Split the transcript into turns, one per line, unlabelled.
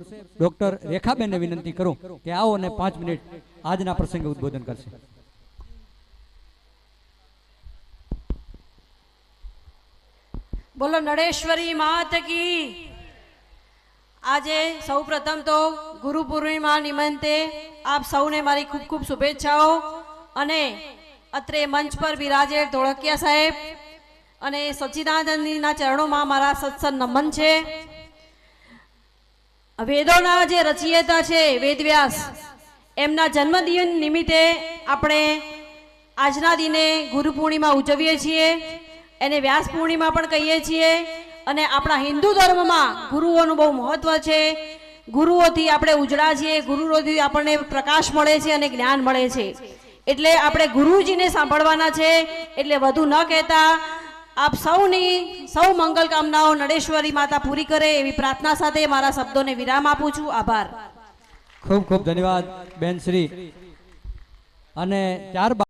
Doctor રેખાબેનને વિનંતી કરું કે આવો અને પાંચ મિનિટ આજના પ્રસંગે ઉદબોધન કરશે.
બોલો નડેશ્વરી માત કી. આજે સૌ પ્રથમ તો ગુરુ પૂર્ણિમા નિમંતે આપ સૌને મારી ખૂબ ખૂબ શુભેચ્છાઓ અને અત્રે મંચ પર બિરાજે ધોળકિયા સાહેબ અને સચ્ચિદાનંદના ચરણોમાં મારા સત્સંગ નમન છે. વેદોના જે રચયિતા છે, વેદવ્યાસ, એમના જન્મદિન નિમિત્તે આપણે આજના દિને ગુરુ પૂર્ણિમા ઉજવીએ છીએ, એને વ્યાસ પૂર્ણિમા પણ કહીએ છીએ, અને આપણા હિન્દુ ધર્મમાં ગુરુઓનું બહુ મહત્વ છે. ગુરુઓથી આપણે ઉજળા છીએ, ગુરુઓથી આપણને પ્રકાશ મળે છે અને જ્ઞાન મળે છે. એટલે આપણે ગુરુજીને સાંભળવાના છે, એટલે વધુ ન કહેતા આપ સૌની સૌ મંગલ કામનાઓ નડેશ્વરી માતા પૂરી કરે એવી પ્રાર્થના સાથે મારા શબ્દોને વિરામ આપું છું. આભાર.
ખૂબ ખૂબ ધન્યવાદ બેન શ્રી. અને ત્યારબાદ